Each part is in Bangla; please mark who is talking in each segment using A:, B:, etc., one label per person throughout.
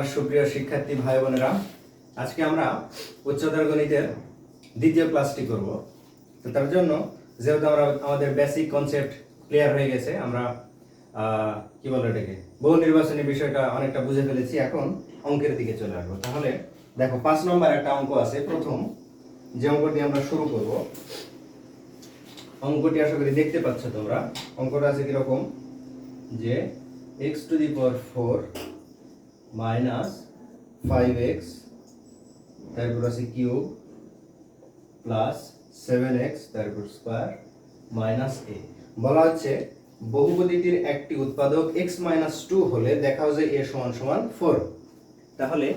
A: আমার সুপ্রিয় শিক্ষার্থী ভাই বোনেরা, আজকে আমরা উচ্চতর গণিতের দ্বিতীয় ক্লাসটি করব। তো তার জন্য যেহেতু আমরা আমাদের বেসিক কনসেপ্ট ক্লিয়ার হয়ে গেছে, আমরা কি বলে এটাকে বহু নির্বাচনী বিষয়টা অনেকটা বুঝে ফেলেছি, এখন অঙ্কের দিকে চলে আসব। তাহলে দেখো, পাঁচ নম্বর একটা অঙ্ক আছে, প্রথম যে অঙ্কটি আমরা শুরু করব, অঙ্কটি আশা করি দেখতে পাচ্ছ তোমরা। অঙ্কটা আছে কীরকম? যে x to the power four minus five x তারপর আছে কিউব প্লাস সেভেন এক্স তারপর স্কোয়ার মাইনাস এ বলা হচ্ছে, বহুপদীটির একটি উৎপাদক এক্স মাইনাস টু হলে দেখাও যে এ সমান সমান ফোর তাহলে,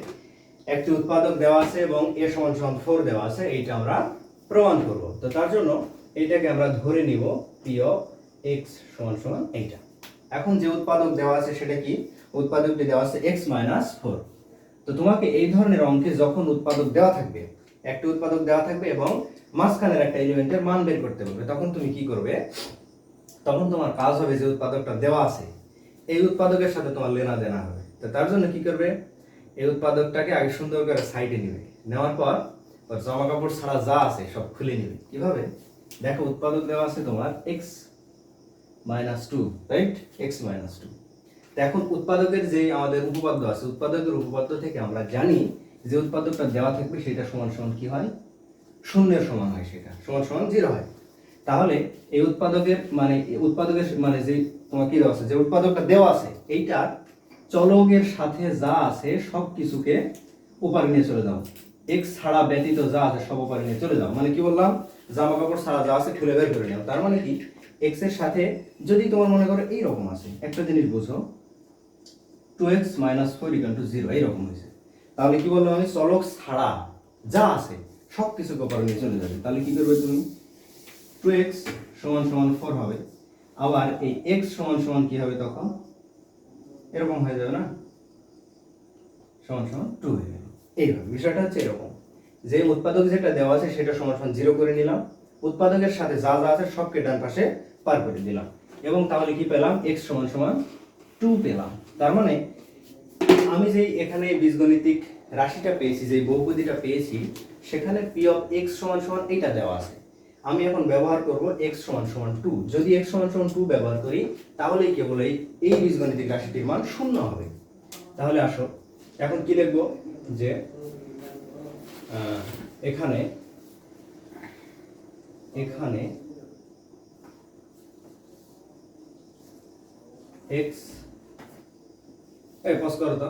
A: একটি উৎপাদক দেওয়া আছে এবং এ সমান সমান ফোর দেওয়া আছে, এইটা আমরা প্রমাণ করব। তো তার জন্য এইটাকে আমরা ধরে নিব পি অফ এক্স সমান সমান এইটা। এখন যে উৎপাদক দেওয়া আছে সেটা কি? উৎপাদকটি দেওয়া আছে এক্স মাইনাস ফোর তো তোমাকে এই ধরনের অঙ্কে যখন উৎপাদক দেওয়া থাকবে, একটি উৎপাদক দেওয়া থাকবে এবং মাঝখানের একটা এলিমেন্টের মান বের করতে বলবে। তখন তুমি কি করবে? তখন তোমার কাজ হবে যে উৎপাদকটা দেওয়া আছে, এই উৎপাদকের সাথে তোমার লেনা দেনা হবে। তো তার জন্য কি করবে? এই উৎপাদকটাকে আগে সুন্দর করে সাইডে নিবে। নেওয়ার পর ওর জামা কাপড় ছাড়া যা আছে সব খুলে নিবে। কীভাবে? দেখো, উৎপাদক দেওয়া আছে তোমার x minus two, right? X minus two. এখন উৎপাদকের যে আমাদের উপপাদ্য আছে, উৎপাদকের উপপাদ্য থেকে আমরা জানি যে উৎপাদকটা দেওয়া থাকবে সেটা সমান সমান কি হয়? শূন্যের সমান হয় সেটা। সমান সমান জিরো হয়। তাহলে এই উৎপাদকের মানে উৎপাদকের মানে যে তোমার কি দেওয়া আছে, যে উৎপাদকটা দেওয়া আছে এইটার চলকের সাথে যা আছে সব কিছুকে ওপারে নিয়ে চলে যাও। এক্স ছাড়া ব্যতীত যা আছে সব ওপারে নিয়ে চলে যাও। মানে কি বললাম? জামা কাপড় ছাড়া যা আছে খুলে বের করে নাও তার মানে কি? এক্সের সাথে যদি তোমার মনে করো এইরকম আছে, একটা জিনিস বুঝো two x minus four equal to zero এইরকম হয়েছে। তাহলে কি বললাম আমি? চলক ছাড়া যা আছে সব কিছু নিয়ে চলে যাবে। তাহলে কি করবে তুমি? টু এক্স সমান সমান ফোর হবে। আবার এই এক্স সমান সমান কি হবে তখন? এরকম হয়ে যাবে না? সমান সমান টু হয়ে গেল এইভাবে, বিষয়টা হচ্ছে এরকম। যে উৎপাদক যেটা দেওয়া আছে, সেটা সমান সমান জিরো করে নিলাম। উৎপাদকের সাথে যা যা আছে, সবকে ডান পাশে পার করে দিলাম। এবং তাহলে কি পেলাম? এক্স সমান সমান টু পেলাম। তার মানে আমি যেই এখানে বীজগণিতিক রাশিটা পেয়েছি যে বহুপদীটা পেয়েছি, সেখানে পি অফ এক্স সমান সমান এইটা দেওয়া আছে। আমি এখন ব্যবহার করব এক্স সমান সমান টু যদি এক্স সমান সমান টু ব্যবহার করি, তাহলেই কেবল এই এই বীজগণিতিক রাশিটির মান শূন্য হবে। তাহলে আসো, এখন কি লিখব? যে এখানে এখানে এক্স এই পজ করো তো।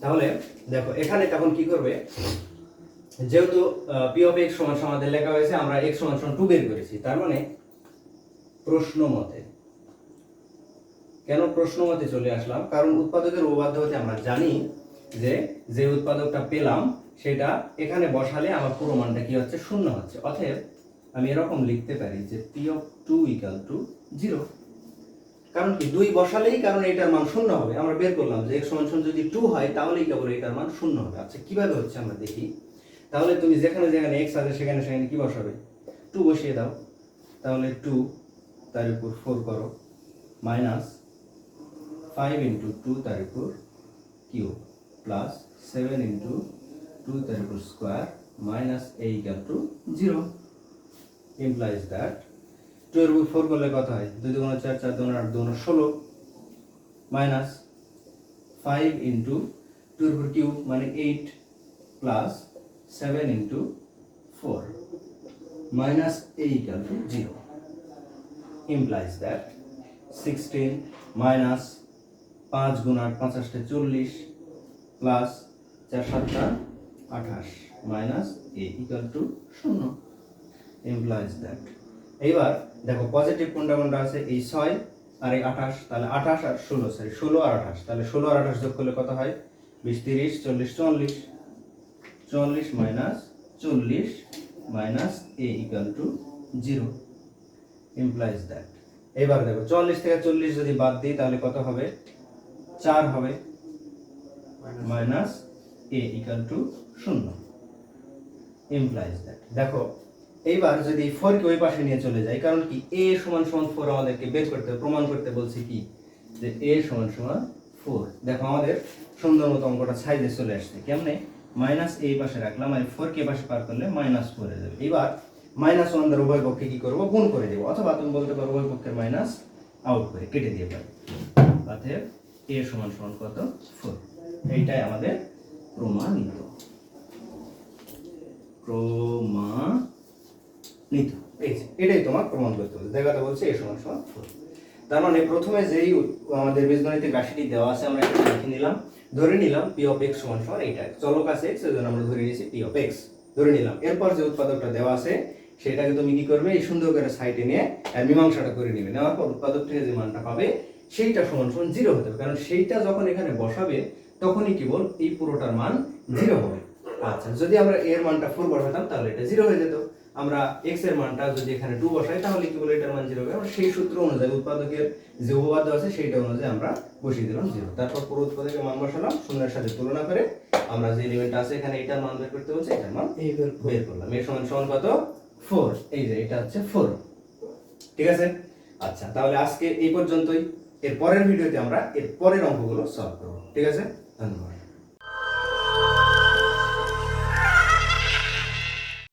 A: তাহলে দেখো এখানে তখন কি করবে? যেহেতু পি অফ এক্স সমান আমাদের লেখা হয়েছে আমরা এক্স সমান সমান টু বের করেছি। তার মানে প্রশ্ন মতে। কেন প্রশ্ন মতে চলে আসলাম? কারণ উৎপাদকের উপবাদ্য হতে আমরা জানি যে যে উৎপাদকটা পেলাম সেটা এখানে বসালে আমার পুরো মানটা কি হচ্ছে? শূন্য হচ্ছে। অতএব আমি এরকম লিখতে পারি যে p of two equal to zero কারণ কি? দুই বসালেই কারণ এটার মান শূন্য হবে। আমরা বের করলাম যে এক্স সমান যদি টু হয়, তাহলেই কেবল এটার মান শূন্য হবে। আচ্ছা কীভাবে হচ্ছে আমরা দেখি? তাহলে তুমি যেখানে যেখানে এক্স আছে, সেখানে সেখানে কি বসাবে? টু বসিয়ে দাও। তাহলে টু তার উপর ফোর করো। মাইনাস ফাইভ ইন্টু টু তার উপর q plus seven into two তার উপর square minus a equal to zero implies that. Two এর উপর ফোর করলে কত হয়? দুই দুগুণ চার চার দুগুণ আট, দুগুণ ষোলো মাইনাস ফাইভ ইন্টু টু এর উপর কিউ মানে eight plus seven into four minus a equal to zero implies that sixteen minus পাঁচ গুণ আট পঞ্চাশটা চল্লিশ প্লাস চার সাতটা আঠাশ মাইনাস এ ইকাল টু শূন্য। Implies that. এইবার দেখো পজিটিভ কোনটা কোনটা আছে? এই ছয় আর এই আঠাশ তাহলে আঠাশ আর ষোলো সরি ষোলো আর আঠাশ। তাহলে ষোলো আর আঠাশ যোগ করলে কত হয়? বিশ তিরিশ চল্লিশ চল্লিশ চল্লিশ মাইনাস চল্লিশ minus a equal to zero implies that এবার দেখো চল্লিশ থেকে চল্লিশ যদি বাদ দিই তাহলে কত হবে? চার হবে। মাইনাস এ ইকাল টু শূন্য ইমপ্লাইজ দ্যাট দেখো এইবার যদি ফোর কে ওই পাশে নিয়ে চলে যাই, কারণ কি এ সমান সমান ফোর আমাদেরকে বের করতে প্রমাণ করতে বলছে কি? যে এ সমান সমান ফোর দেখো আমাদের সুন্দর মতো অঙ্কটা সাইজে চলে আসছে, কেমনে? মাইনাস এই পাশে রাখলাম আর ফোর কে পাশে পার করলে মাইনাস ফোর হয়ে যাবে। এবার মাইনাস ওয়ান দ্বারা উভয় পক্ষে কি করব? গুণ করে দেবো। অথবা তুমি বলতে পারো উভয় পক্ষের মাইনাস আউট করে, কেটে দিয়ে পারি অতএব এ সমান সমান কত? ফোর এইটাই আমাদের প্রমাণিত। প্রমাণিত এই এটাই তোমার প্রমাণ করতে হবে। জায়গাটা বলছে এ সমান সমান তার মানে প্রথমে যেই আমাদের বীজগণিতের রাশিটি দেওয়া আছে, আমরা এটা লিখে নিলাম। ধরে নিলাম পি অফ এক্স সমান সমান এইটা। চলক আছে এক্স জন্য আমরা ধরে নিয়েছি পি অফ এক্স ধরে নিলাম। এরপর যে উৎপাদকটা দেওয়া আছে, সেটাকে তুমি কি করবে? এই সুন্দর করে সাইডে নিয়ে মীমাংসাটা করে নিবে। নেওয়ার পর উৎপাদক থেকে যে মানটা পাবে, সেইটা সমান সমান জিরো হতে হবে। কারণ সেইটা যখন এখানে বসাবে, তখনই কেবল এই পুরোটার মান জিরো হবে। আচ্ছা যদি আমরা এর মানটা ফোর বসাতাম, তাহলে এটা জিরো হয়ে যেত। আমরা এক্সের মানটা যদি এখানে টু বসাই তাহলে কি বলে এটার মান জিরো হবে আমরা সেই সূত্র অনুযায়ী উৎপাদকের যে উপপাদ্য আছে সেইটা অনুযায়ী আমরা বসিয়ে দিলাম জিরো তারপর পুরো উৎপাদকের মান বসালাম শূন্যের সাথে তুলনা করে আমরা যে এলিমেন্ট আছে এখানে এটার মান বের করতে বলছে এটার মান বের করলাম। এর সমান সমান কত? ফোর এই যে এটা হচ্ছে ফোর ঠিক আছে? আচ্ছা তাহলে আজকে এই পর্যন্তই। এর পরের ভিডিওতে আমরা এর পরের অঙ্কগুলো সলভ করব। ঠিক আছে? ধন্যবাদ।